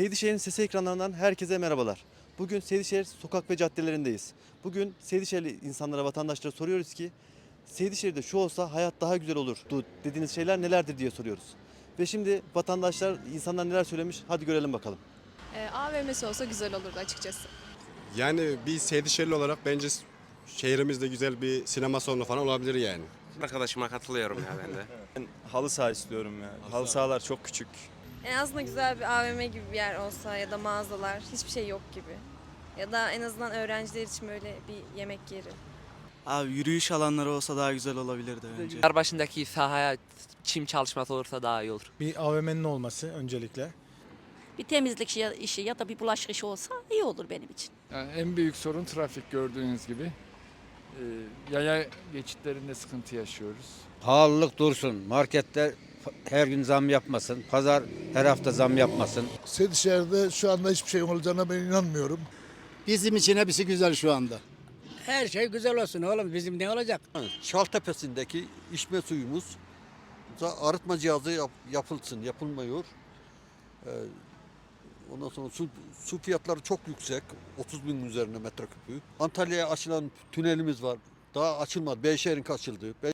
Seydişehir'in sesi ekranlarından herkese merhabalar. Bugün Seydişehir sokak ve caddelerindeyiz. Bugün Seydişehirli insanlara, vatandaşlara soruyoruz ki Seydişehir'de şu olsa hayat daha güzel olurdu dediğiniz şeyler nelerdir diye soruyoruz. Ve şimdi vatandaşlar, insanlar neler söylemiş hadi görelim bakalım. Ee, AVM'si olsa güzel olurdu açıkçası. Yani bir Seydişehirli olarak bence şehrimizde güzel bir sinema salonu falan olabilir yani. Arkadaşıma katılıyorum ya ben de. Ben halı saha istiyorum ya. Halı sahalar çok küçük. En azından güzel bir AVM gibi bir yer olsa ya da mağazalar hiçbir şey yok gibi. Ya da en azından öğrenciler için böyle bir yemek yeri. Abi yürüyüş alanları olsa daha güzel olabilirdi bence. Yer başındaki sahaya çim çalışması olursa daha iyi olur. Bir AVM'nin olması öncelikle. Bir temizlik işi- işi ya da bir bulaşık işi olsa iyi olur benim için. Yani en büyük sorun trafik gördüğünüz gibi. Ee, yaya geçitlerinde sıkıntı yaşıyoruz. Pahalılık dursun. Marketler her gün zam yapmasın. Pazar her hafta zam yapmasın. Seydişehir'de şu anda hiçbir şey olacağına ben inanmıyorum. Bizim için hepsi güzel şu anda. Her şey güzel olsun oğlum. Bizim ne olacak? Şaltepe'sindeki içme suyumuz da arıtma cihazı yap- yapılsın, yapılmıyor. Ee, ondan sonra su, su fiyatları çok yüksek. 30 bin üzerine metreküpü. Antalya'ya açılan tünelimiz var. Daha açılmadı. Beyşehir'in açıldı.